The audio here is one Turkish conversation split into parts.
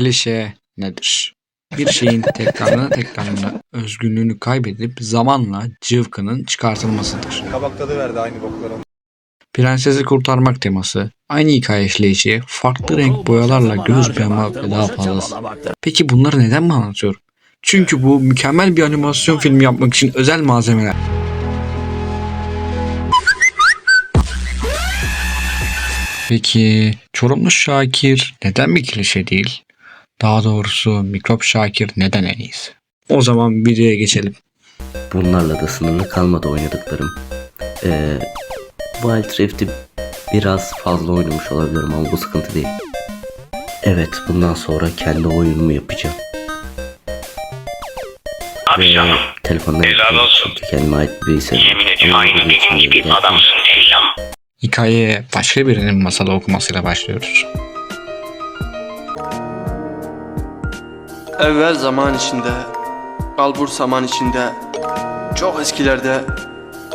Klişe nedir? Bir şeyin tekrarına tekrarına özgünlüğünü kaybedip zamanla cıvkının çıkartılmasıdır. Kabak tadı verdi aynı boklara. Prensesi kurtarmak teması, aynı hikaye işleyişi, farklı renk boyalarla göz boyama ve daha fazlası. Peki bunları neden mi anlatıyorum? Çünkü bu mükemmel bir animasyon filmi yapmak için özel malzemeler. Peki Çorumlu Şakir neden bir klişe değil? Daha doğrusu Mikrop Şakir neden en iyisi? O zaman videoya geçelim. Bunlarla da sınırlı kalmadı oynadıklarım. Ee, Wild Rift'i biraz fazla oynamış olabilirim ama bu sıkıntı değil. Evet bundan sonra kendi oyunumu yapacağım. Abi Ve canım telefondan helal olsun. kendime ait bir bilgisayar. yemin ediyorum aynı şimdi gibi adamsın Eylem. Hikayeye başka birinin masalı okumasıyla başlıyoruz. Evvel zaman içinde, kalbur zaman içinde, çok eskilerde,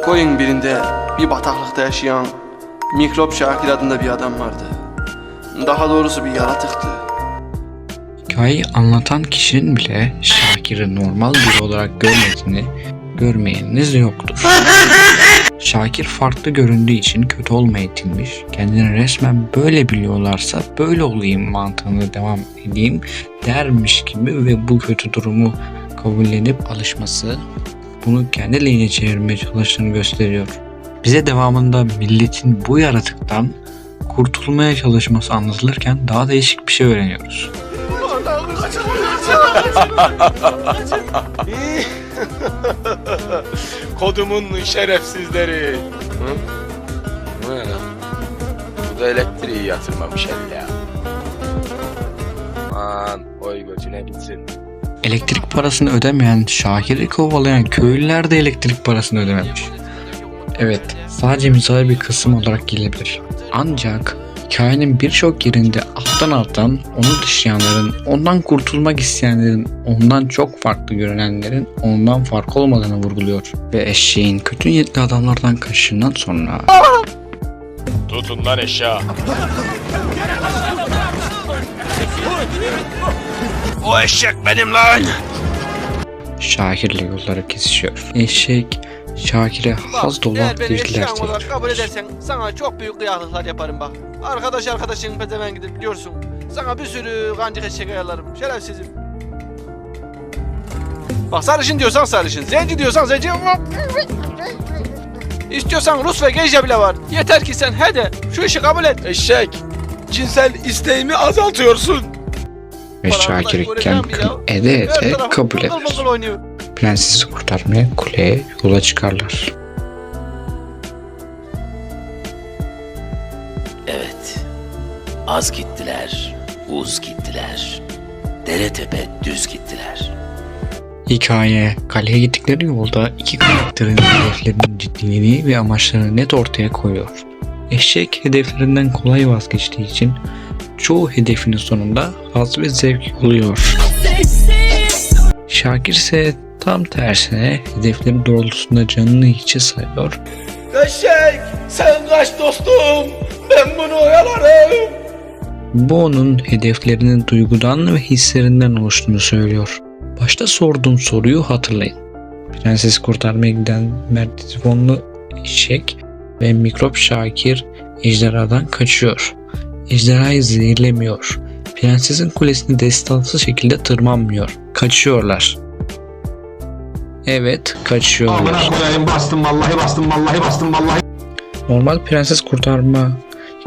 koyun birinde bir bataklıkta yaşayan Mikrop Şakir adında bir adam vardı. Daha doğrusu bir yaratıktı. Hikayeyi anlatan kişinin bile Şakir'i normal biri olarak görmediğini görmeyeniniz yoktur. Şakir farklı göründüğü için kötü olmaya itilmiş, kendini resmen böyle biliyorlarsa böyle olayım mantığını devam edeyim dermiş gibi ve bu kötü durumu kabullenip alışması bunu kendi lehine çevirmeye çalıştığını gösteriyor. Bize devamında milletin bu yaratıktan kurtulmaya çalışması anlatılırken daha değişik bir şey öğreniyoruz. Kodumun şerefsizleri. Bu da elektriği yatırmamış el ya. Aman gözüne gitsin. Elektrik parasını ödemeyen, Şakir'i kovalayan köylüler de elektrik parasını ödememiş. Evet, sadece misal bir kısım olarak gelebilir. Ancak hikayenin birçok yerinde alttan alttan onu dışlayanların, ondan kurtulmak isteyenlerin, ondan çok farklı görünenlerin ondan farklı olmadığını vurguluyor. Ve eşeğin kötü niyetli adamlardan kaçışından sonra Tutun lan eşya. O eşek benim lan. Şakir'le yolları kesişiyor. Eşek, Şakir'e haz dolu Eğer beni aktiviteler eşyan olarak kabul eder. edersen sana çok büyük kıyaklıklar yaparım bak. Arkadaş arkadaşın pezeven gidip biliyorsun. Sana bir sürü kancık eşek ayarlarım. Şerefsizim. Bak sarışın diyorsan sarışın. Zenci diyorsan zenci. İstiyorsan Rus ve Gejya bile var. Yeter ki sen hadi şu işi kabul et. Eşek. Cinsel isteğimi azaltıyorsun. Ve Para Şakir'i arkadaş, kem göreceğim kıl ya. ede ede kabul eder. Prensesi kurtarmaya kuleye yola çıkarlar. Evet. Az gittiler, uz gittiler. Dere tepe düz gittiler. Hikaye, kaleye gittikleri yolda iki karakterin hedeflerinin ciddiliğini ve amaçlarını net ortaya koyuyor. Eşek hedeflerinden kolay vazgeçtiği için çoğu hedefinin sonunda haz ve zevk oluyor. Şakir ise tam tersine hedefleri doğrultusunda canını hiçe sayıyor Eşek sen kaç dostum. Ben bunu oyalarım. Bu onun hedeflerinin duygudan ve hislerinden oluştuğunu söylüyor. Başta sorduğum soruyu hatırlayın. Prensesi kurtarmaya giden merdivenli eşek ve mikrop Şakir ejderhadan kaçıyor. Ejderhayı zehirlemiyor. Prensesin kulesini destansı şekilde tırmanmıyor. Kaçıyorlar. Evet, kaçıyorlar. bastım vallahi bastım vallahi bastım vallahi. Normal prenses kurtarma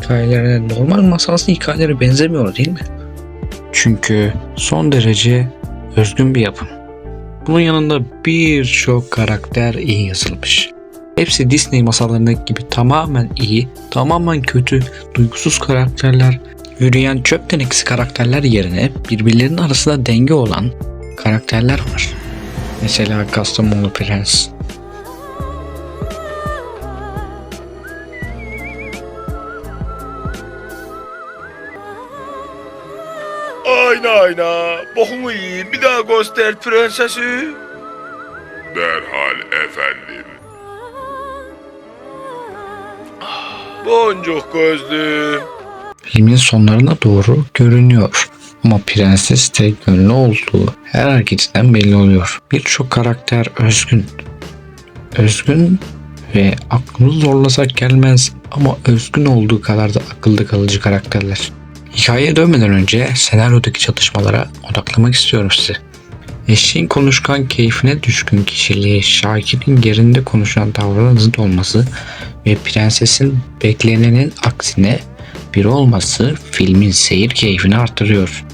hikayelerine, normal masalsı hikayelere benzemiyor değil mi? Çünkü son derece özgün bir yapım. Bunun yanında birçok karakter iyi yazılmış. Hepsi Disney masallarındaki gibi tamamen iyi, tamamen kötü, duygusuz karakterler, yürüyen çöp tenekesi karakterler yerine birbirlerinin arasında denge olan karakterler var. Mesela Kastamonu Prens, Ayna ayna. Bokumu yiyeyim. Bir daha göster prensesi. Derhal efendim. Boncuk gözlü. filmin sonlarına doğru görünüyor. Ama prenses de gönlü olduğu her hareketinden belli oluyor. Birçok karakter özgün. Özgün ve aklımızı zorlasak gelmez ama özgün olduğu kadar da akılda kalıcı karakterler. Hikayeye dönmeden önce senaryodaki çatışmalara odaklamak istiyorum size. Eşeğin konuşkan keyfine düşkün kişiliği, Şakir'in yerinde konuşan tavrının zıt olması ve prensesin beklenenin aksine biri olması filmin seyir keyfini artırıyor.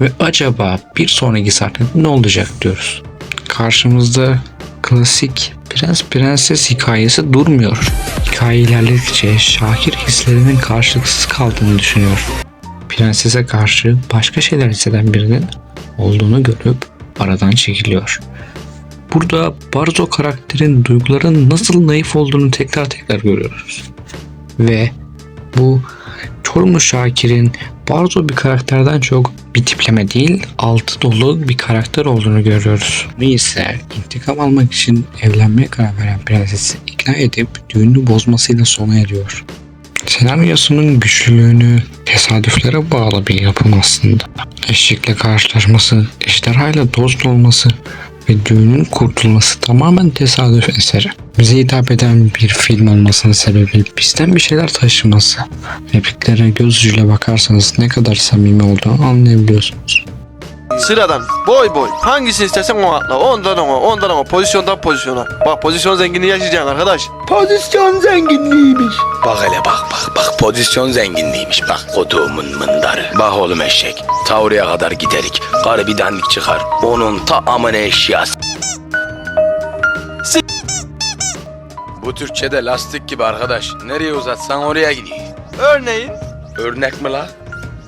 Ve acaba bir sonraki sahnede ne olacak diyoruz. Karşımızda klasik prens prenses hikayesi durmuyor. Hikaye ilerledikçe Şakir hislerinin karşılıksız kaldığını düşünüyor. Prensese karşı başka şeyler hisseden birinin olduğunu görüp aradan çekiliyor. Burada Barzo karakterin duyguların nasıl naif olduğunu tekrar tekrar görüyoruz. Ve bu Çorumlu Şakir'in Barzo bir karakterden çok bir tipleme değil, altı dolu bir karakter olduğunu görüyoruz. İse intikam almak için evlenmeye karar veren prensesi ikna edip düğünü bozmasıyla sona eriyor. Senaryosunun güçlülüğünü tesadüflere bağlı bir yapım aslında. Eşekle karşılaşması, ejderhayla dost olması ve düğünün kurtulması tamamen tesadüf eseri. Bize hitap eden bir film olmasının sebebi bizden bir şeyler taşıması. Repliklere göz ucuyla bakarsanız ne kadar samimi olduğunu anlayabiliyorsunuz. Sıradan boy boy hangisini istersen o atla. Ondan ona ondan ona pozisyondan pozisyona. Bak pozisyon zenginliği yaşayacaksın arkadaş. Pozisyon zenginliğiymiş. Bak hele bak bak bak pozisyon zenginliğiymiş bak koduğumun mındarı. Bak oğlum eşek ta oraya kadar giderik. Karı bir dandik çıkar. Onun ta amına eşyası. Bu Türkçe'de lastik gibi arkadaş. Nereye uzatsan oraya gidiyor. Örneğin Örnek mi la?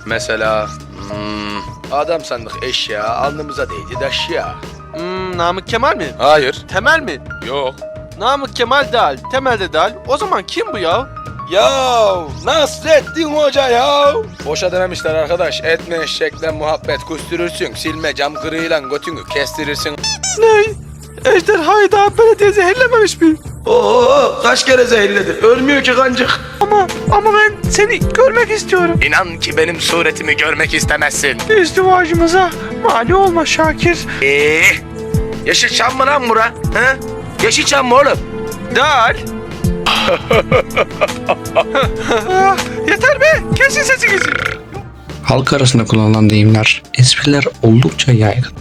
Mesela hmm, adam sandık eşya alnımıza değdi daş ya. hmm, Namık Kemal mi? Hayır. Temel mi? Yok. Namık Kemal dal, Temel de dal. O zaman kim bu ya? Ya Nasrettin Hoca ya. Boşa dememişler arkadaş. Etme eşekle muhabbet kusturursun. Silme cam kırığıyla götünü kestirirsin. Ne? Ejderhayı daha belediye zehirlememiş mi? Oo kaç kere zehirledi. Ölmüyor ki kancık. Ama ama ben seni görmek istiyorum. İnan ki benim suretimi görmek istemezsin. İzdivacımıza mani olma Şakir. Eee? Yeşilçam mı lan bura? He? Yeşilçam mı oğlum? Dal. Yeter be. Kesin sesinizi. Halk arasında kullanılan deyimler, espriler oldukça yaygın.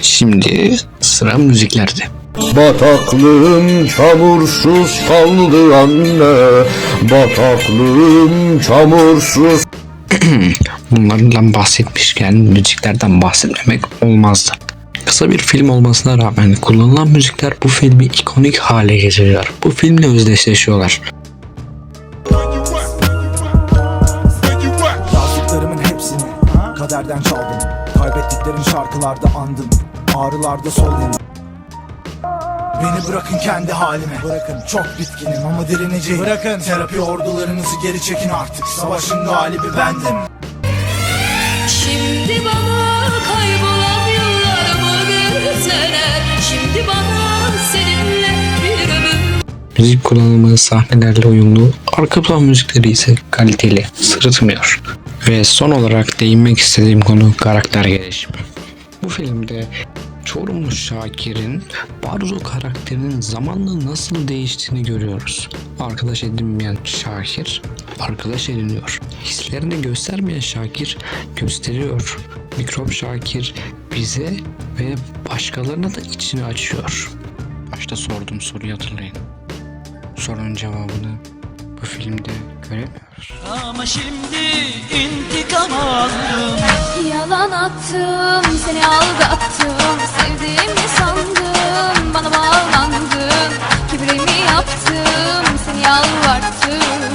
Şimdi sıra müziklerde. Bataklığım çamursuz kaldı anne Bataklığım çamursuz Bunlardan bahsetmişken müziklerden bahsetmemek olmazdı. Kısa bir film olmasına rağmen kullanılan müzikler bu filmi ikonik hale getiriyor. Bu filmle özdeşleşiyorlar. Yazdıklarımın hepsini kaderden çaldım Kaybettiklerim şarkılarda andım Ağrılarda sol yanım Beni bırakın kendi halime. Bırakın. Çok bitkinim ama direneceğim. Bırakın. Terapi ordularınızı geri çekin artık. Savaşın galibi bendim. Şimdi bana kaybolan yıllarımı verseler Şimdi bana seninle bir ömür. Müzik kullanımı sahnelerle uyumlu, arka plan müzikleri ise kaliteli, sırıtmıyor. Ve son olarak değinmek istediğim konu karakter gelişimi. Bu filmde Çorumlu Şakir'in Barzo karakterinin zamanla nasıl değiştiğini görüyoruz. Arkadaş edinmeyen Şakir, arkadaş ediniyor. Hislerini göstermeyen Şakir gösteriyor. Mikrop Şakir bize ve başkalarına da içini açıyor. Başta sorduğum soruyu hatırlayın. Sorunun cevabını bu filmde Göremiyoruz. Ama şimdi intikam aldım. Yalan attım, seni aldattım. Sevdiğimi sandım, bana bağlandın. Kibrimi yaptım, seni yalvarttım.